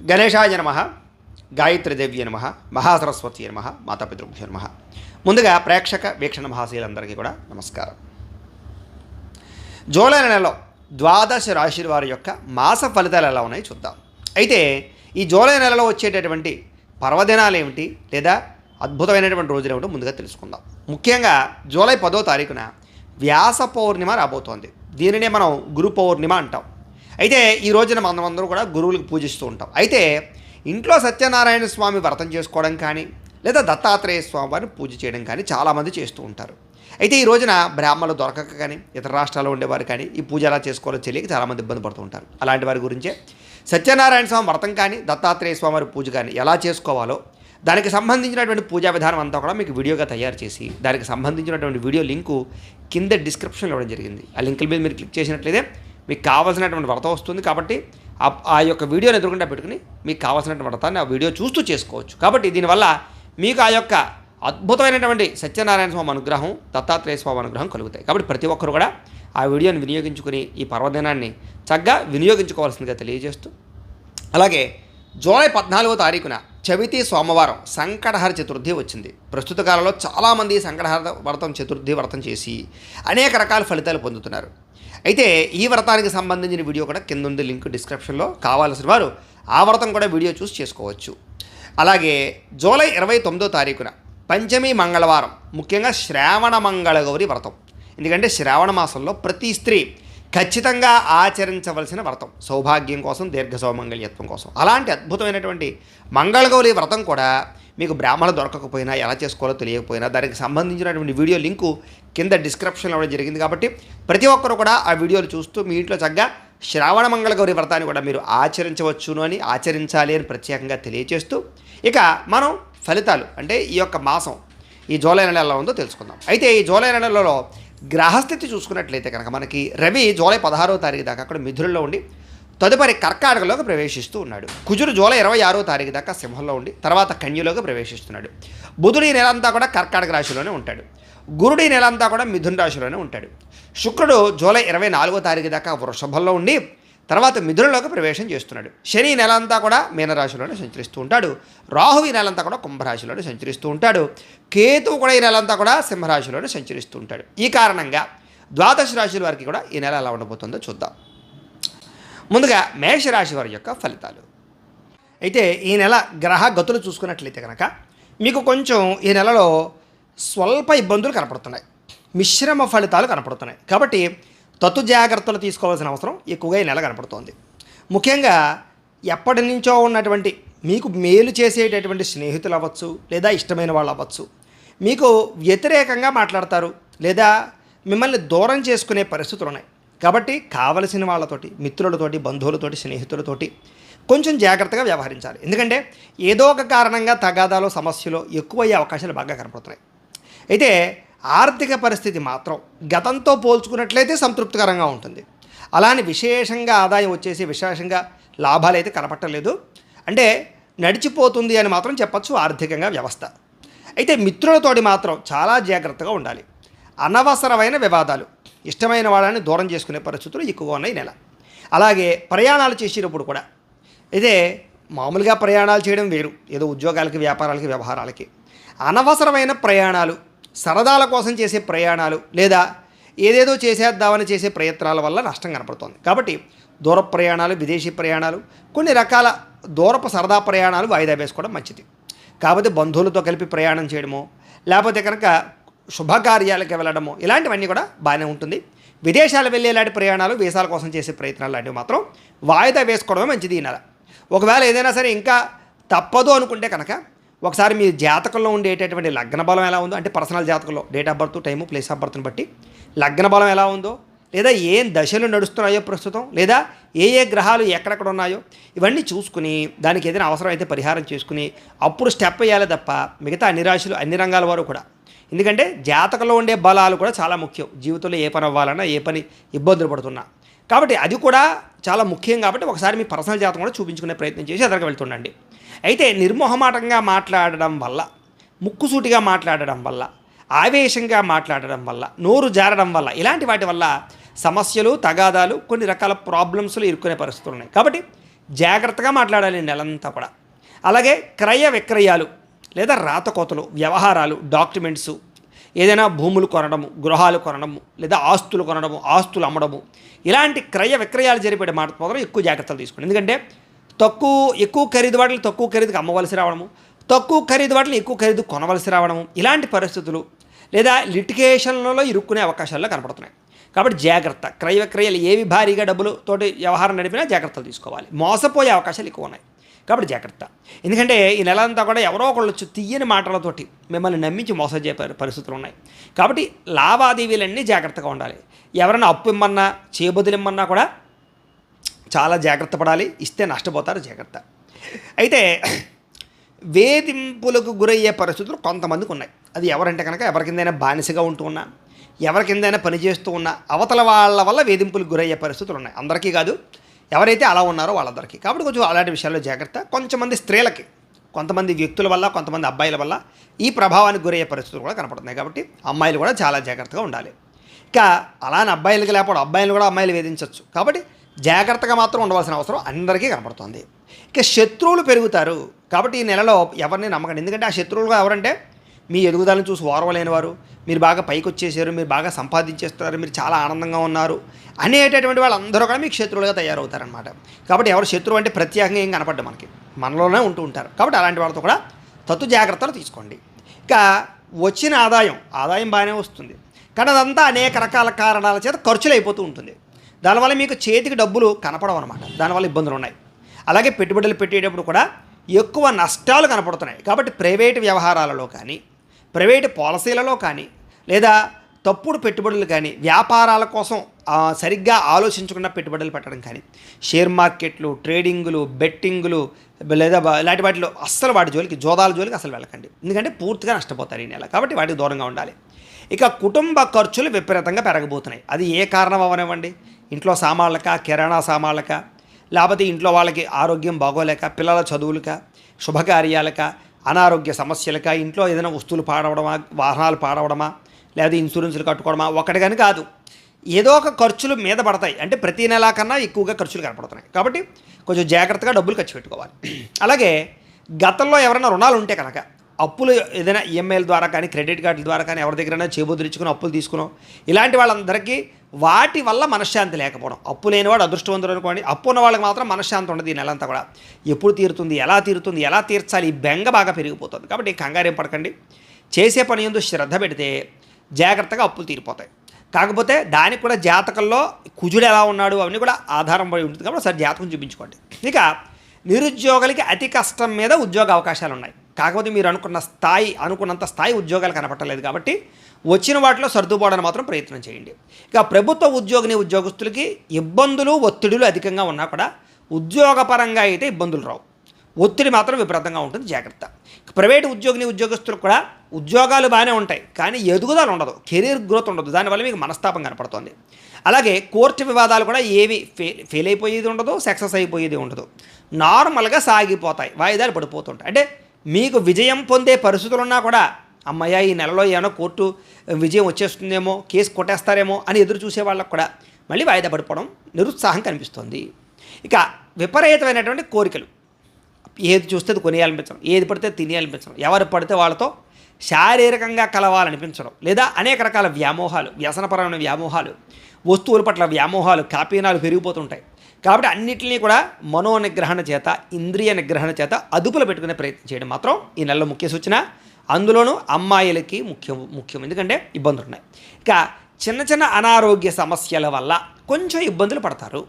గణేశాయ నమ గాయత్రీదేవి నమ మహాసరస్వతి నమ మాతాపితృభ్యో నమ. ముందుగా ప్రేక్షక వీక్షణ మహాశీలందరికీ కూడా నమస్కారం. జూలై నెలలో ద్వాదశ రాశి వారి యొక్క మాస ఫలితాలు ఎలా ఉన్నాయి చూద్దాం. అయితే ఈ జూలై నెలలో వచ్చేటటువంటి పర్వదినాలు ఏమిటి లేదా అద్భుతమైనటువంటి రోజులు ఏమిటో ముందుగా తెలుసుకుందాం. ముఖ్యంగా జూలై పదో తారీఖున వ్యాస పౌర్ణిమ రాబోతోంది. దీనినే మనం గురు పౌర్ణిమ అంటాం. అయితే ఈ రోజున మనం అందరూ కూడా గురువులకు పూజిస్తూ ఉంటాం. అయితే ఇంట్లో సత్యనారాయణ స్వామి వ్రతం చేసుకోవడం కానీ లేదా దత్తాత్రేయ స్వామి వారిని పూజ చేయడం కానీ చాలామంది చేస్తూ ఉంటారు. అయితే ఈ రోజున బ్రాహ్మణులు దొరకక కానీ ఇతర రాష్ట్రాల్లో ఉండేవారు కానీ ఈ పూజ ఎలా చేసుకోవాలో తెలియక చాలామంది ఇబ్బంది పడుతూ ఉంటారు. అలాంటి వారి గురించే. సత్యనారాయణ స్వామి వ్రతం కానీ దత్తాత్రేయ స్వామి వారి పూజ కానీ ఎలా చేసుకోవాలో దానికి సంబంధించినటువంటి పూజా విధానం అంతా కూడా మీకు వీడియోగా తయారు చేసి దానికి సంబంధించినటువంటి వీడియో లింకు కింద డిస్క్రిప్షన్లో ఇవ్వడం జరిగింది. ఆ లింకుల మీద మీరు క్లిక్ చేసినట్లయితే మీకు కావాల్సినటువంటి వ్రతం వస్తుంది కాబట్టి ఆ యొక్క వీడియోని ఎదురుకుండా పెట్టుకుని మీకు కావాల్సినటువంటి వ్రతాన్ని ఆ వీడియో చూస్తూ చేసుకోవచ్చు. కాబట్టి దీనివల్ల మీకు ఆ యొక్క అద్భుతమైనటువంటి సత్యనారాయణ స్వామి అనుగ్రహం దత్తాత్రేయ స్వామి అనుగ్రహం కలుగుతాయి. కాబట్టి ప్రతి ఒక్కరు కూడా ఆ వీడియోని వినియోగించుకుని ఈ పర్వదినాన్ని చక్కగా వినియోగించుకోవాల్సిందిగా తెలియజేస్తూ అలాగే జూలై పద్నాలుగో తారీఖున చవితి సోమవారం సంకటహర చతుర్థి వచ్చింది. ప్రస్తుత కాలంలో చాలామంది సంకటహర వ్రతం చతుర్థి వ్రతం చేసి అనేక రకాల ఫలితాలు పొందుతున్నారు. అయితే ఈ వ్రతానికి సంబంధించిన వీడియో కూడా కింద ఉంది లింక్ డిస్క్రిప్షన్లో. కావాల్సిన వారు ఆ వ్రతం కూడా వీడియో చూసి చేసుకోవచ్చు. అలాగే జూలై ఇరవై తొమ్మిదో తారీఖున పంచమి మంగళవారం ముఖ్యంగా శ్రావణ మంగళగౌరి వ్రతం. ఎందుకంటే శ్రావణ మాసంలో ప్రతి స్త్రీ ఖచ్చితంగా ఆచరించవలసిన వ్రతం. సౌభాగ్యం కోసం దీర్ఘ సౌమంగళ్యత్వం కోసం. అలాంటి అద్భుతమైనటువంటి మంగళగౌరి వ్రతం కూడా మీకు బ్రాహ్మణ దొరకకపోయినా ఎలా చేసుకోవాలో తెలియకపోయినా దానికి సంబంధించినటువంటి వీడియో లింకు కింద డిస్క్రిప్షన్లో ఇవ్వడం జరిగింది కాబట్టి ప్రతి ఒక్కరు కూడా ఆ వీడియోలు చూస్తూ మీ ఇంట్లో చక్కగా శ్రావణ మంగళగౌరి వ్రతాన్ని కూడా మీరు ఆచరించవచ్చును అని ఆచరించాలి అని ప్రత్యేకంగా తెలియజేస్తూ ఇక మనం ఫలితాలు అంటే ఈ యొక్క మాసం ఈ జూలై నెల ఎలా ఉందో తెలుసుకుందాం. అయితే ఈ జూలై నెలలో గ్రహస్థితి చూసుకున్నట్లయితే కనుక మనకి రవి జూలై పదహారో తారీఖు దాకా అక్కడ మిథునంలో ఉండి తదుపరి కర్కాటకలోకి ప్రవేశిస్తూ ఉన్నాడు. కుజుడు జూలై ఇరవై ఆరో తారీఖు దాకా సింహంలో ఉండి తర్వాత కన్యలోకి ప్రవేశిస్తున్నాడు. బుధుడు ఈ నెల అంతా కూడా కర్కాటక రాశిలోనే ఉంటాడు. గురుడు ఈ నెల అంతా కూడా మిథున రాశిలోనే ఉంటాడు. శుక్రుడు జూలై ఇరవై నాలుగో తారీఖు దాకా వృషభంలో ఉండి తర్వాత మిథునంలోకి ప్రవేశం చేస్తున్నాడు. శని నెలంతా నెల అంతా కూడా మీనరాశిలోనే సంచరిస్తూ ఉంటాడు. రాహు ఈ నెలంతా కూడా కుంభరాశిలోనే సంచరిస్తూ ఉంటాడు. కేతువు కూడా ఈ నెలంతా కూడా సింహరాశిలోనే సంచరిస్తూ ఉంటాడు. ఈ కారణంగా ద్వాదశ రాశుల వారికి కూడా ఈ నెల ఎలా ఉండబోతుందో చూద్దాం. ముందుగా మేషరాశి వారి యొక్క ఫలితాలు. అయితే ఈ నెల గ్రహ గతులు చూసుకున్నట్లయితే కనుక మీకు కొంచెం ఈ నెలలో స్వల్ప ఇబ్బందులు కనపడుతున్నాయి. మిశ్రమ ఫలితాలు కనపడుతున్నాయి. కాబట్టి తత్తు జాగ్రత్తలు తీసుకోవాల్సిన అవసరం ఎక్కువగా ఈ నెల కనపడుతోంది. ముఖ్యంగా ఎప్పటి నుంచో ఉన్నటువంటి మీకు మేలు చేసేటటువంటి స్నేహితులు అవ్వచ్చు లేదా ఇష్టమైన వాళ్ళు అవ్వచ్చు మీకు వ్యతిరేకంగా మాట్లాడతారు లేదా మిమ్మల్ని దూరం చేసుకునే పరిస్థితులు ఉన్నాయి. కాబట్టి కావలసిన వాళ్ళతోటి మిత్రులతోటి బంధువులతోటి స్నేహితులతోటి కొంచెం జాగ్రత్తగా వ్యవహరించాలి. ఎందుకంటే ఏదో ఒక కారణంగా తగాదాలో సమస్యలు ఎక్కువయ్యే అవకాశాలు బాగా కనపడుతున్నాయి. అయితే ఆర్థిక పరిస్థితి మాత్రం గతంతో పోల్చుకున్నట్లయితే సంతృప్తికరంగా ఉంటుంది. అలానే విశేషంగా ఆదాయం వచ్చేసి విశేషంగా లాభాలు అయితే కనపట్టలేదు. అంటే నడిచిపోతుంది అని మాత్రం చెప్పచ్చు ఆర్థికంగా వ్యవస్థ. అయితే మిత్రులతోటి మాత్రం చాలా జాగ్రత్తగా ఉండాలి. అనవసరమైన వివాదాలు ఇష్టమైన వాళ్ళని దూరం చేసుకునే పరిస్థితులు ఎక్కువగా ఉన్నాయి నెల. అలాగే ప్రయాణాలు చేసేటప్పుడు కూడా ఇదే మామూలుగా ప్రయాణాలు చేయడం వేరు. ఏదో ఉద్యోగాలకి వ్యాపారాలకి వ్యవహారాలకి. అనవసరమైన ప్రయాణాలు సరదాల కోసం చేసే ప్రయాణాలు లేదా ఏదేదో చేసేద్దామని చేసే ప్రయత్నాల వల్ల నష్టం కనపడుతోంది. కాబట్టి దూర ప్రయాణాలు విదేశీ ప్రయాణాలు కొన్ని రకాల దూరపు సరదా ప్రయాణాలు వాయిదా వేసుకోవడం మంచిది. కాకపోతే బంధువులతో కలిపి ప్రయాణం చేయడమో లేకపోతే కనుక శుభకార్యాలకు వెళ్ళడము ఇలాంటివన్నీ కూడా బాగానే ఉంటుంది. విదేశాలు వెళ్ళేలాంటి ప్రయాణాలు వీసాల కోసం చేసే ప్రయత్నాలు లాంటివి మాత్రం వాయిదా వేసుకోవడమే మంచిది ఈ నెల. ఒకవేళ ఏదైనా సరే ఇంకా తప్పదు అనుకుంటే కనుక ఒకసారి మీ జాతకంలో ఉండేటటువంటి లగ్న బలం ఎలా ఉందో అంటే పర్సనల్ జాతకంలో date of birth time place of బర్త్ని బట్టి లగ్న బలం ఎలా ఉందో లేదా ఏం దశలు నడుస్తున్నాయో ప్రస్తుతం లేదా ఏ ఏ గ్రహాలు ఎక్కడెక్కడ ఉన్నాయో ఇవన్నీ చూసుకుని దానికి ఏదైనా అవసరం అయితే పరిహారం చేసుకుని అప్పుడు స్టెప్ వేయాలి తప్ప మిగతా అన్ని రాశులు అన్ని రంగాల వారు కూడా. ఎందుకంటే జాతకంలో ఉండే బలాలు కూడా చాలా ముఖ్యం. జీవితంలో ఏ పని అవ్వాలన్నా ఏ పని ఇబ్బందులు పడుతున్నా. కాబట్టి అది కూడా చాలా ముఖ్యం కాబట్టి ఒకసారి మీ పర్సనల్ జాతకం కూడా చూపించుకునే ప్రయత్నం చేసి అదనకు వెళ్తుండండి. అయితే నిర్మోహమాటంగా మాట్లాడడం వల్ల ముక్కుసూటిగా మాట్లాడడం వల్ల ఆవేశంగా మాట్లాడడం వల్ల నోరు జారడం వల్ల ఇలాంటి వాటి వల్ల సమస్యలు తగాదాలు కొన్ని రకాల ప్రాబ్లమ్స్లు ఇరుక్కునే పరిస్థితులు ఉన్నాయి. కాబట్టి జాగ్రత్తగా మాట్లాడాలి నెలంతా కూడా. అలాగే క్రయ విక్రయాలు లేదా రాతకోతలు వ్యవహారాలు డాక్యుమెంట్స్ ఏదైనా భూములు కొనడము గృహాలు కొనడము లేదా ఆస్తులు కొనడము ఆస్తులు అమ్మడము ఇలాంటి క్రయ విక్రయాలు జరిపే మాట మాత్రం ఎక్కువ జాగ్రత్తలు తీసుకోండి. ఎందుకంటే తక్కువ ఎక్కువ ఖరీదు వాటిని తక్కువ ఖరీదుకి అమ్మవలసి రావడము తక్కువ ఖరీదు వాటిని ఎక్కువ ఖరీదు కొనవలసి రావడము ఇలాంటి పరిస్థితులు లేదా లిటికేషన్లలో ఇరుక్కునే అవకాశాల్లో కనపడుతున్నాయి. కాబట్టి జాగ్రత్త. క్రయ విక్రయాలు ఏవి భారీగా డబ్బులతోటి వ్యవహారం నడిపినా జాగ్రత్తలు తీసుకోవాలి. మోసపోయే అవకాశాలు ఎక్కువ ఉన్నాయి. కాబట్టి జాగ్రత్త. ఎందుకంటే ఈ నెల అంతా కూడా ఎవరో ఒకళ్ళు వచ్చి తీయని మాటలతోటి మిమ్మల్ని నమ్మించి మోసం చేపే పరిస్థితులు ఉన్నాయి. కాబట్టి లావాదేవీలన్నీ జాగ్రత్తగా ఉండాలి. ఎవరైనా అప్పు ఇమ్మన్నా చేబదులిమ్మన్నా కూడా చాలా జాగ్రత్త పడాలి. ఇస్తే నష్టపోతారు జాగ్రత్త. అయితే వేధింపులకు గురయ్యే పరిస్థితులు కొంతమందికి ఉన్నాయి. అది ఎవరంటే కనుక ఎవరికిందైనా బానిసగా ఉంటూ ఉన్నా ఎవరికిందైనా పని చేస్తూ ఉన్నా అవతల వాళ్ళ వల్ల వేధింపులకు గురయ్యే పరిస్థితులు ఉన్నాయి. అందరికీ కాదు. ఎవరైతే అలా ఉన్నారో వాళ్ళందరికీ. కాబట్టి కొంచెం అలాంటి విషయాల్లో జాగ్రత్త. కొంతమంది స్త్రీలకి కొంతమంది వ్యక్తుల వల్ల కొంతమంది అబ్బాయిల వల్ల ఈ ప్రభావానికి గురయ్యే పరిస్థితులు కూడా కనపడుతున్నాయి. కాబట్టి అమ్మాయిలు కూడా చాలా జాగ్రత్తగా ఉండాలి. ఇక అలానే అబ్బాయిలకి లేకపోవడం అబ్బాయిలు కూడా అమ్మాయిలు వేధించవచ్చు కాబట్టి జాగ్రత్తగా మాత్రం ఉండవలసిన అవసరం అందరికీ కనపడుతుంది. ఇక శత్రువులు పెరుగుతారు కాబట్టి ఈ నెలలో ఎవరిని నమ్మకండి. ఎందుకంటే ఆ శత్రువులుగా ఎవరంటే మీ ఎదుగుదలను చూసి ఓర్వలేని వారు మీరు బాగా పైకి వచ్చేసారు మీరు బాగా సంపాదించేస్తున్నారు మీరు చాలా ఆనందంగా ఉన్నారు అనేటటువంటి వాళ్ళందరూ కూడా మీకు శత్రువులుగా తయారవుతారనమాట కాబట్టి ఎవరు శత్రువు అంటే ప్రత్యేకంగా ఏం కనపడ్డ మనకి. మనలోనే ఉంటూ ఉంటారు. కాబట్టి అలాంటి వాళ్ళతో కూడా తత్తు జాగ్రత్తలు తీసుకోండి. ఇక వచ్చిన ఆదాయం ఆదాయం బాగానే వస్తుంది. కానీ అదంతా అనేక రకాల కారణాల చేత ఖర్చులు అయిపోతూ ఉంటుంది. దానివల్ల మీకు చేతికి డబ్బులు కనపడవు అనమాట దానివల్ల ఇబ్బందులు ఉన్నాయి. అలాగే పెట్టుబడులు పెట్టేటప్పుడు కూడా ఎక్కువ నష్టాలు కనపడుతున్నాయి. కాబట్టి ప్రైవేటు వ్యవహారాలలో కానీ ప్రైవేటు పాలసీలలో కానీ లేదా తప్పుడు పెట్టుబడులు కానీ వ్యాపారాల కోసం సరిగ్గా ఆలోచించకుండా పెట్టుబడులు పెట్టడం కానీ షేర్ మార్కెట్లు ట్రేడింగులు బెట్టింగులు లేదా ఇలాంటి వాటిలో అస్సలు వాటి జోలికి జోదాల జోలికి అసలు వెళ్ళకండి. ఎందుకంటే పూర్తిగా నష్టపోతారు ఈ నెల. కాబట్టి వాటికి దూరంగా ఉండాలి. ఇక కుటుంబ ఖర్చులు విపరీతంగా పెరగబోతున్నాయి. అది ఏ కారణం అవనివ్వండి? ఇంట్లో సామాన్లక కిరాణా సామాన్లక లేకపోతే ఇంట్లో వాళ్ళకి ఆరోగ్యం బాగోలేక పిల్లల చదువులక శుభకార్యాలక అనారోగ్య సమస్యలక ఇంట్లో ఏదైనా వస్తువులు పాడవడమా వాహనాలు పాడవడమా లేదా ఇన్సూరెన్సులు కట్టుకోవడమా ఒకటి కానీ కాదు. ఏదో ఒక ఖర్చులు మీద పడతాయి. అంటే ప్రతి నెల కన్నా ఎక్కువగా ఖర్చులు కనపడుతున్నాయి. కాబట్టి కొంచెం జాగ్రత్తగా డబ్బులు ఖర్చు పెట్టుకోవాలి. అలాగే గతంలో ఎవరైనా రుణాలు ఉంటే కనుక అప్పులు ఏదైనా ఈఎంఐల ద్వారా కానీ క్రెడిట్ కార్డుల ద్వారా కానీ ఎవరి దగ్గరైనా చేబుదిరించుకుని అప్పులు తీసుకున్నాం ఇలాంటి వాళ్ళందరికీ వాటి వల్ల మనశ్శాంతి లేకపోవడం. అప్పు లేనివాడు అదృష్టవంతుడు అనుకోండి. అప్పు ఉన్న వాళ్ళకి మాత్రం మనశ్శాంతి ఉండదు ఈ నెలంతా కూడా. ఎప్పుడు తీరుతుంది? ఎలా తీరుతుంది? ఎలా తీర్చాలి? ఈ బెంగ బాగా పెరిగిపోతుంది. కాబట్టి కంగారేం పడకండి. చేసే పని ఎందు శ్రద్ధ పెడితే జాగ్రత్తగా అప్పులు తీరిపోతాయి. కాకపోతే దానికి కూడా జాతకంలో కుజుడు ఎలా ఉన్నాడు అవన్నీ కూడా ఆధారం పడి ఉంటుంది. కాబట్టి ఒకసారి జాతకం చూపించుకోండి. ఇక నిరుద్యోగులకి అతి కష్టం మీద ఉద్యోగ అవకాశాలు ఉన్నాయి కాకపోతే మీరు అనుకున్న స్థాయి అనుకున్నంత స్థాయి ఉద్యోగాలు కనపట్టలేదు కాబట్టి వచ్చిన వాటిలో సర్దుబాటును మాత్రం ప్రయత్నం చేయండి. ఇక ప్రభుత్వ ఉద్యోగిని ఉద్యోగస్తులకి ఇబ్బందులు ఒత్తిడులు అధికంగా ఉన్నా కూడా ఉద్యోగపరంగా అయితే ఇబ్బందులు రావు. ఒత్తిడి మాత్రం విపరీతంగా ఉంటుంది జాగ్రత్త. ప్రైవేట్ ఉద్యోగిని ఉద్యోగస్తులకు కూడా ఉద్యోగాలు బాగానే ఉంటాయి కానీ ఎదుగుదల ఉండదు కెరీర్ గ్రోత్ ఉండదు. దానివల్ల మీకు మనస్తాపం కనపడుతుంది. అలాగే కోర్టు వివాదాలు కూడా ఏవి ఫే ఫెయిల్ అయిపోయేది ఉండదు సక్సెస్ అయిపోయేది ఉండదు. నార్మల్గా సాగిపోతాయి వాయిదాలు పడిపోతుంటాయి. అంటే మీకు విజయం పొందే పరిస్థితులు ఉన్నా కూడా అమ్మయ్య ఈ నెలలో ఏమైనా కోర్టు విజయం వచ్చేస్తుందేమో కేసు కొట్టేస్తారేమో అని ఎదురు చూసే వాళ్ళకు కూడా మళ్ళీ వాయిదా పడిపోవడం నిరుత్సాహం కనిపిస్తుంది. ఇక విపరీతమైనటువంటి కోరికలు. ఏది చూస్తే అది కొనియాలనిపించడం ఏది పడితే తినేయాలనిపించడం ఎవరు పడితే వాళ్ళతో శారీరకంగా కలవాలనిపించడం లేదా అనేక రకాల వ్యామోహాలు వ్యసనపరమైన వ్యామోహాలు వస్తువుల పట్ల వ్యామోహాలు కాపీనాలు పెరిగిపోతుంటాయి. కాబట్టి అన్నిటినీ కూడా మనో నిగ్రహణ చేత ఇంద్రియ నిగ్రహణ చేత అదుపులో పెట్టుకునే ప్రయత్నం చేయడం మాత్రం ఈ నెలలో ముఖ్య సూచన. అందులోనూ అమ్మాయిలకి ముఖ్యం ముఖ్యం. ఎందుకంటే ఇబ్బందులు ఉన్నాయి. ఇక చిన్న చిన్న అనారోగ్య సమస్యల వల్ల కొంచెం ఇబ్బందులు పడతారు.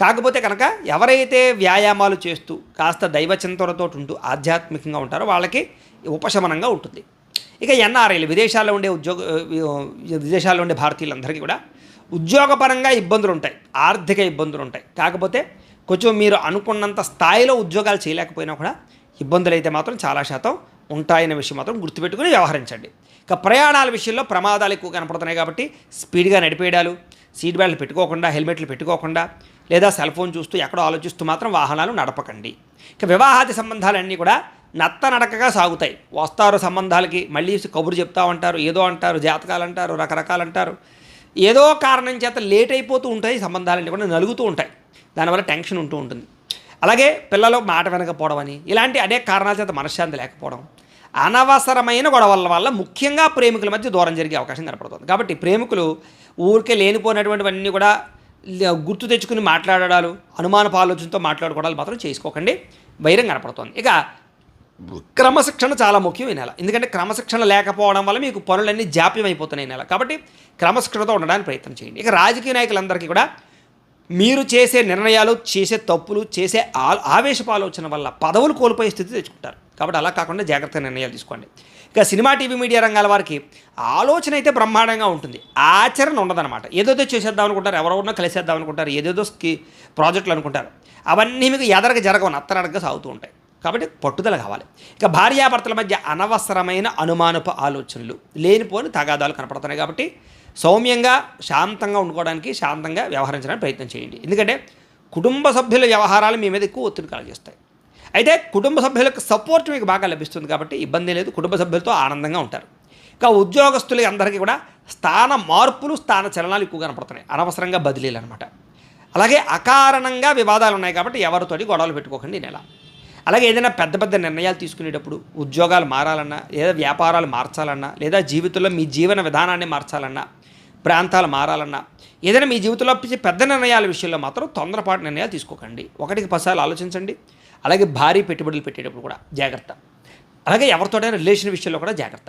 కాకపోతే కనుక ఎవరైతే వ్యాయామాలు చేస్తూ కాస్త దైవచింతనతో ఉంటూ ఆధ్యాత్మికంగా ఉంటారో వాళ్ళకి ఉపశమనంగా ఉంటుంది. ఇక ఎన్ఆర్ఐలు విదేశాల్లో ఉండే ఉద్యోగ విదేశాల్లో ఉండే భారతీయులందరికీ కూడా ఉద్యోగపరంగా ఇబ్బందులు ఉంటాయి ఆర్థిక ఇబ్బందులు ఉంటాయి కాకపోతే కొంచెం మీరు అనుకున్నంత స్థాయిలో ఉద్యోగాలు చేయలేకపోయినా కూడా ఇబ్బందులు అయితే మాత్రం చాలా శాతం ఉంటాయనే విషయం మాత్రం గుర్తుపెట్టుకుని వ్యవహరించండి. ఇక ప్రయాణాల విషయంలో ప్రమాదాలు ఎక్కువ కనపడుతున్నాయి కాబట్టి స్పీడ్గా నడిపేయడాలు సీట్ బెల్ట్లు పెట్టుకోకుండా హెల్మెట్లు పెట్టుకోకుండా లేదా సెల్ ఫోన్ చూస్తూ ఎక్కడో ఆలోచిస్తూ మాత్రం వాహనాలు నడపకండి. ఇక వివాహాది సంబంధాలన్నీ కూడా నత్త నడకగా సాగుతాయి. వస్తారు సంబంధాలకి మళ్ళీ కబురు చెప్తా ఉంటారు ఏదో అంటారు జాతకాలు అంటారు రకరకాలు అంటారు. ఏదో కారణం చేత లేట్ అయిపోతూ ఉంటాయి సంబంధాలన్నీ కూడా నలుగుతూ ఉంటాయి. దానివల్ల టెన్షన్ ఉంటూ ఉంటుంది. అలాగే పిల్లలు మాట వినకపోవడం అని ఇలాంటి అనేక కారణాల చేత మనశ్శాంతి లేకపోవడం అనవసరమైన గొడవల వల్ల ముఖ్యంగా ప్రేమికుల మధ్య దూరం జరిగే అవకాశం కనపడుతుంది. కాబట్టి ప్రేమికులు ఊరికే లేనిపోయినటువంటివన్నీ కూడా గుర్తు తెచ్చుకుని మాట్లాడడాలు అనుమానపు ఆలోచనతో మాట్లాడుకోవడాలు మాత్రం చేసుకోకండి. వైరం కనపడుతుంది. ఇక క్రమశిక్షణ చాలా ముఖ్యం ఈ నెల. ఎందుకంటే క్రమశిక్షణ లేకపోవడం వల్ల మీకు పనులన్నీ జాప్యం అయిపోతున్నాయి నెల. కాబట్టి క్రమశిక్షణతో ఉండడానికి ప్రయత్నం చేయండి. ఇక రాజకీయ నాయకులందరికీ కూడా మీరు చేసే నిర్ణయాలు చేసే తప్పులు చేసే ఆ- ఆవేశపు ఆలోచన వల్ల పదవులు కోల్పోయే స్థితి తెచ్చుకుంటారు. కాబట్టి అలా కాకుండా జాగ్రత్త నిర్ణయాలు తీసుకోండి. ఇక సినిమా టీవీ మీడియా రంగాల వారికి ఆలోచన అయితే బ్రహ్మాండంగా ఉంటుంది. ఆచరణ ఉండదన్నమాట. ఏదోదో చేసేద్దాం అనుకుంటారు ఎవరెవరినో కలిసేద్దాం అనుకుంటారు ఏదేదో స్కీ ప్రాజెక్టులు అనుకుంటారు. అవన్నీ మీకు ఎదరగా జరగవు నత్తనడగా సాగుతూ ఉంటాయి. కాబట్టి పట్టుదల కావాలి. ఇక భార్యాభర్తల మధ్య అనవసరమైన అనుమానపు ఆలోచనలు లేనిపోని తగాదాలు కనపడుతున్నాయి కాబట్టి సౌమ్యంగా శాంతంగా ఉండుకోవడానికి శాంతంగా వ్యవహరించడానికి ప్రయత్నం చేయండి. ఎందుకంటే కుటుంబ సభ్యుల వ్యవహారాలు మీ మీద ఎక్కువ ఒత్తిడి కలగజేస్తాయి అయితే కుటుంబ సభ్యులకు సపోర్ట్ మీకు బాగా లభిస్తుంది కాబట్టి ఇబ్బంది లేదు కుటుంబ సభ్యులతో ఆనందంగా ఉంటారు. ఇక ఉద్యోగస్తులకి అందరికీ కూడా స్థాన మార్పులు స్థాన చలనాలు ఎక్కువ కనపడుతున్నాయి. అనవసరంగా బదిలీలు అనమాట అలాగే అకారణంగా వివాదాలు ఉన్నాయి కాబట్టి ఎవరితోటి గొడవలు పెట్టుకోకండి ఈ నెల. అలాగే ఏదైనా పెద్ద పెద్ద నిర్ణయాలు తీసుకునేటప్పుడు ఉద్యోగాలు మారాలన్నా లేదా వ్యాపారాలు మార్చాలన్నా లేదా జీవితంలో మీ జీవన విధానాన్ని మార్చాలన్నా ప్రాంతాలు మారాలన్నా ఏదైనా మీ జీవితంలో పెద్ద నిర్ణయాల విషయంలో మాత్రం తొందరపాటు నిర్ణయాలు తీసుకోకండి. ఒకటికి పసాలు ఆలోచించండి. అలాగే భారీ పెట్టుబడులు పెట్టేటప్పుడు కూడా జాగ్రత్త. అలాగే ఎవరితోటైనా రిలేషన్ విషయంలో కూడా జాగ్రత్త.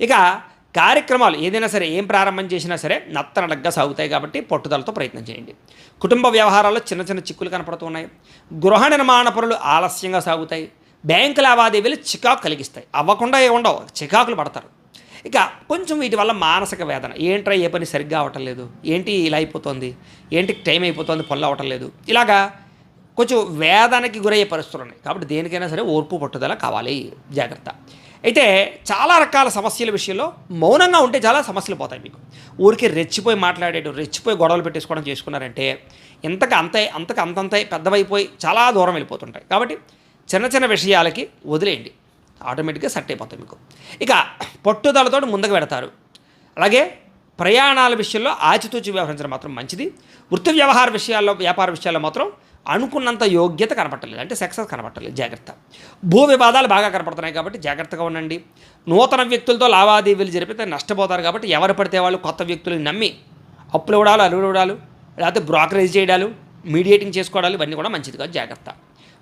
ఇక కార్యక్రమాలు ఏదైనా సరే ఏం ప్రారంభం చేసినా సరే నత్తనడగ్గా సాగుతాయి కాబట్టి పట్టుదలతో ప్రయత్నం చేయండి. కుటుంబ వ్యవహారాల్లో చిన్న చిన్న చిక్కులు కనపడుతున్నాయి గృహ నిర్మాణ పనులు ఆలస్యంగా సాగుతాయి. బ్యాంకు లావాదేవీలు చికాకు కలిగిస్తాయి. అవ్వకుండా ఏముండవు ఉండవు చికాకులు పడతారు. ఇక కొంచెం వీటి వల్ల మానసిక వేదన. ఏంట్రా ఏ పని సరిగ్గా అవటం లేదు? ఏంటి ఇలా అయిపోతుంది? ఏంటి టైం అయిపోతుంది? పనులు అవటం లేదు. ఇలాగా కొంచెం వేదనకి గురయ్యే పరిస్థితులు ఉన్నాయి. కాబట్టి దేనికైనా సరే ఓర్పు పట్టుదల కావాలి. జాగ్రత్త. అయితే చాలా రకాల సమస్యల విషయంలో మౌనంగా ఉంటే చాలా సమస్యలు పోతాయి మీకు. ఊరికి రెచ్చిపోయి మాట్లాడేటు రెచ్చిపోయి గొడవలు పెట్టేసుకోవడం చేసుకున్నారంటే ఇంతకు అంతే అంతకు అంతంతే పెద్దవైపోయి చాలా దూరం వెళ్ళిపోతుంటాయి. కాబట్టి చిన్న చిన్న విషయాలకి వదిలేయండి. ఆటోమేటిక్గా సెట్ అయిపోతాయి మీకు. ఇక పట్టుదలతో ముందుకు పెడతారు అలాగే ప్రయాణాల విషయంలో ఆచితూచి వ్యవహరించడం మాత్రం మంచిది. వృత్తి వ్యవహార విషయాల్లో వ్యాపార విషయాల్లో మాత్రం అనుకున్నంత యోగ్యత కనపట్టలేదు. అంటే సక్సెస్ కనపట్టలేదు. జాగ్రత్త. భూ వివాదాలు బాగా కనపడుతున్నాయి కాబట్టి జాగ్రత్తగా ఉండండి. నూతన వ్యక్తులతో లావాదేవీలు జరిపితే నష్టపోతారు కాబట్టి ఎవరు పడితే వాళ్ళు కొత్త వ్యక్తులను నమ్మి అప్పులు ఇవ్వడాలు అరువులు ఇవ్వడాలు లేకపోతే బ్రోకరేజ్ చేయడాలు మీడియేటింగ్ చేసుకోవడాలు ఇవన్నీ కూడా మంచిది కాదు. జాగ్రత్త.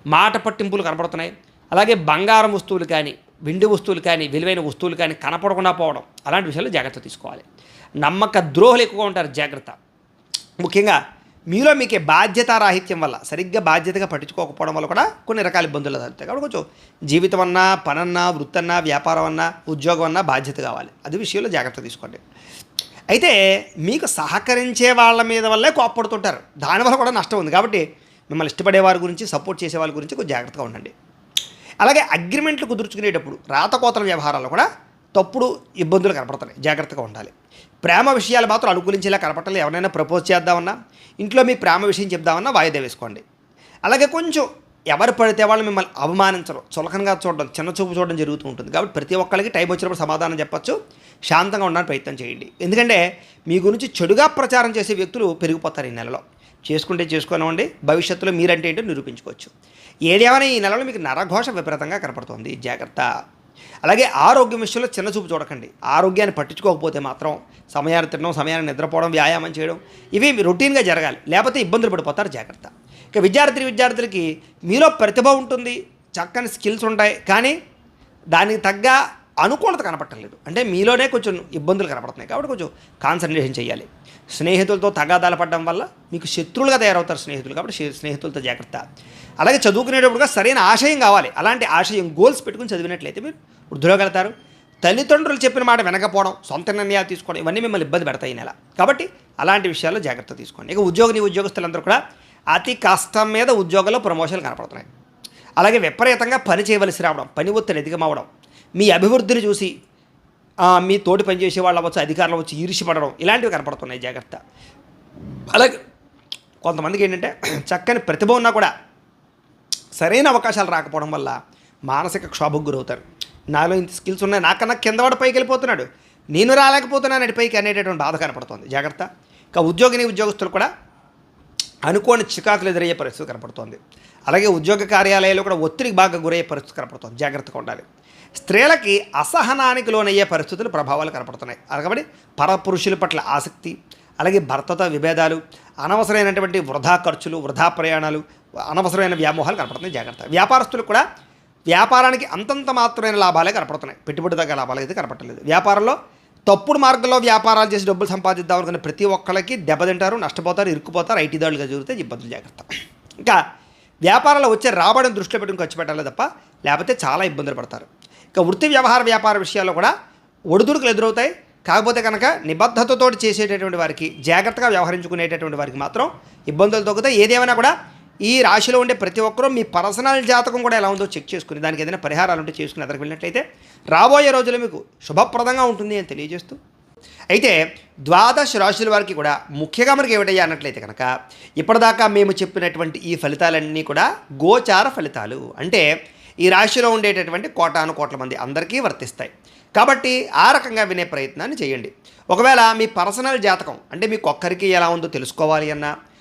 మాట పట్టింపులు కనపడుతున్నాయి. అలాగే బంగారం వస్తువులు కానీ వెండి వస్తువులు కానీ విలువైన వస్తువులు కానీ కనపడకుండా పోవడం అలాంటి విషయాలు జాగ్రత్త తీసుకోవాలి. నమ్మక ద్రోహులు ఎక్కువగా ఉంటారు. జాగ్రత్త. ముఖ్యంగా మీలో మీకే బాధ్యతారాహిత్యం వల్ల సరిగ్గా బాధ్యతగా పట్టించుకోకపోవడం వల్ల కూడా కొన్ని రకాల ఇబ్బందులు తగ్గుతాయి కాబట్టి కొంచెం జీవితం అన్నా పనన్నా వృత్తన్నా వ్యాపారం అన్నా ఉద్యోగం అన్నా బాధ్యత కావాలి. అది విషయంలో జాగ్రత్త తీసుకోండి. అయితే మీకు సహకరించే వాళ్ళ మీద వల్లే కోప్పడుతుంటారు. దానివల్ల కూడా నష్టం ఉంది. కాబట్టి మిమ్మల్ని ఇష్టపడే వారి గురించి సపోర్ట్ చేసే వాళ్ళ గురించి కొంచెం జాగ్రత్తగా ఉండండి. అలాగే అగ్రిమెంట్లు కుదుర్చుకునేటప్పుడు రాతకోతల వ్యవహారాలు కూడా తప్పుడు ఇబ్బందులు కనపడుతున్నాయి. జాగ్రత్తగా ఉండాలి. ప్రేమ విషయాలు మాత్రం అనుకూలించేలా కనపట్టలేదు ఎవరైనా ప్రపోజ్ చేద్దామన్నా ఇంట్లో మీ ప్రేమ విషయం చెప్దామన్నా వాయిదా వేసుకోండి. అలాగే కొంచెం ఎవరు పడితే వాళ్ళు మిమ్మల్ని అవమానించడం చులకనగా చూడడం చిన్న చూపు చూడడం జరుగుతూ ఉంటుంది. కాబట్టి ప్రతి ఒక్కరికి టైం వచ్చినప్పుడు సమాధానం చెప్పొచ్చు. శాంతంగా ఉండడానికి ప్రయత్నం చేయండి. ఎందుకంటే మీ గురించి చెడుగా ప్రచారం చేసే వ్యక్తులు పెరిగిపోతారు ఈ నెలలో. చేసుకుంటే చేసుకోనివ్వండి భవిష్యత్తులో మీరంటే ఏంటో నిరూపించుకోవచ్చు. ఏదేమైనా ఈ నెలలో మీకు నరఘోష విపరీతంగా కనపడుతుంది. జాగ్రత్త. అలాగే ఆరోగ్యం విషయంలో చిన్న చూపు చూడకండి. ఆరోగ్యాన్ని పట్టించుకోకపోతే మాత్రం సమయాన్ని తినడం సమయాన్ని నిద్రపోవడం వ్యాయామం చేయడం ఇవి రొటీన్గా జరగాలి. లేకపోతే ఇబ్బందులు పడిపోతారు. జాగ్రత్త. ఇక విద్యార్థి విద్యార్థులకి మీలో ప్రతిభ ఉంటుంది చక్కని స్కిల్స్ ఉంటాయి కానీ దానికి తగ్గ అనుకూలత కనపట్టలేదు అంటే మీలోనే కొంచెం ఇబ్బందులు కనపడుతున్నాయి కాబట్టి కొంచెం కాన్సన్ట్రేషన్ చేయాలి. స్నేహితులతో తగాదాలు పడడం వల్ల మీకు శత్రువులుగా తయారవుతారు స్నేహితులు కాబట్టి స్నేహితులతో జాగ్రత్త. అలాగే చదువుకునేటప్పుడుగా సరైన ఆశయం కావాలి. అలాంటి ఆశయం గోల్స్ పెట్టుకుని చదివినట్లయితే మీరు వృద్ధిలోకి వెళ్తారు తల్లిదండ్రులు చెప్పిన మాట వినకపోవడం సొంత నిర్ణయాలు తీసుకోవడం ఇవన్నీ మిమ్మల్ని ఇబ్బంది పెడతాయి నెల. కాబట్టి అలాంటి విషయాల్లో జాగ్రత్త తీసుకోండి. ఇక ఉద్యోగిని ఉద్యోగస్తులందరూ కూడా అతి కష్టం మీద ఉద్యోగంలో ప్రమోషన్లు కనపడుతున్నాయి. అలాగే విపరీతంగా పని చేయవలసి రావడం పని ఒత్తిడి అధికమవడం మీ అభివృద్ధిని చూసి మీ తోటి పనిచేసే వాళ్ళు అవ్వచ్చు అధికారులు వచ్చి ఈర్ష్యపడడం ఇలాంటివి కనపడుతున్నాయి జాగ్రత్త. అలాగే కొంతమందికి ఏంటంటే చక్కని ప్రతిభ ఉన్నా కూడా సరైన అవకాశాలు రాకపోవడం వల్ల మానసిక క్షోభకు గురవుతారు. నాలో ఇంత స్కిల్స్ ఉన్నాయి నాకన్నా కిందవాడు పైకి వెళ్ళిపోతున్నాడు. నేను రాలేకపోతున్నాను అటు పైకి అనేటటువంటి బాధ కనపడుతుంది. జాగ్రత్త. ఇక ఉద్యోగిని ఉద్యోగస్తులు కూడా అనుకోని చికాకులు ఎదురయ్యే పరిస్థితి కనపడుతోంది. అలాగే ఉద్యోగ కార్యాలయాల్లో కూడా ఒత్తిడికి బాగా గురయ్యే పరిస్థితి కనపడుతోంది. జాగ్రత్తగా ఉండాలి. స్త్రీలకి అసహనానికి లోనయ్యే పరిస్థితులు ప్రభావాలు కనపడుతున్నాయి. కాబట్టి పరపురుషుల పట్ల ఆసక్తి అలాగే భర్తతో విభేదాలు అనవసరమైనటువంటి వృధా ఖర్చులు వృధా ప్రయాణాలు అనవసరమైన వ్యామోహాలు కనపడుతున్నాయి. జాగ్రత్త. వ్యాపారస్తులు కూడా వ్యాపారానికి అంతంత మాత్రమైన లాభాలే కనపడుతున్నాయి. పెట్టుబడి తగ్గ లాభాలు అయితే కనపడలేదు వ్యాపారంలో తప్పుడు మార్గంలో వ్యాపారాలు చేసి డబ్బులు సంపాదిద్దాం అనుకున్న ప్రతి ఒక్కరికి దెబ్బతింటారు నష్టపోతారు ఇరుక్కుపోతారు ఐటీ దాడులుగా జరిగితే ఇబ్బందులు జాగ్రత్త. ఇంకా వ్యాపారాల్లో వచ్చే రాబడిని దృష్టిలో పెట్టుకుని ఖర్చు పెట్టాలి తప్ప లేకపోతే చాలా ఇబ్బందులు పడతారు. ఇంకా వృత్తి వ్యవహార వ్యాపార విషయాల్లో కూడా ఒడిదుడుకులు ఎదురవుతాయి. కాకపోతే కనుక నిబద్ధతతో చేసేటటువంటి వారికి జాగ్రత్తగా వ్యవహరించుకునేటటువంటి వారికి మాత్రం ఇబ్బందులు తగ్గుతాయి. ఏదేమైనా కూడా ఈ రాశిలో ఉండే ప్రతి ఒక్కరూ మీ పర్సనల్ జాతకం కూడా ఎలా ఉందో చెక్ చేసుకుని దానికి ఏదైనా పరిహారాలు ఉంటే చేసుకుని అదరికి వెళ్ళినట్లయితే రాబోయే రోజుల్లో మీకు శుభప్రదంగా ఉంటుంది అని తెలియజేస్తూ. అయితే ద్వాదశ రాశుల వారికి కూడా ముఖ్యంగా మనకి ఏమిటయ్యా అన్నట్లయితే కనుక ఇప్పటిదాకా మేము చెప్పినటువంటి ఈ ఫలితాలన్నీ కూడా గోచార ఫలితాలు. అంటే ఈ రాశిలో ఉండేటటువంటి కోటాను కోట్ల మంది అందరికీ వర్తిస్తాయి. కాబట్టి ఆ రకంగా వినే ప్రయత్నాన్ని చేయండి. ఒకవేళ మీ పర్సనల్ జాతకం అంటే మీకు ఒక్కరికి ఎలా ఉందో తెలుసుకోవాలి అన్నా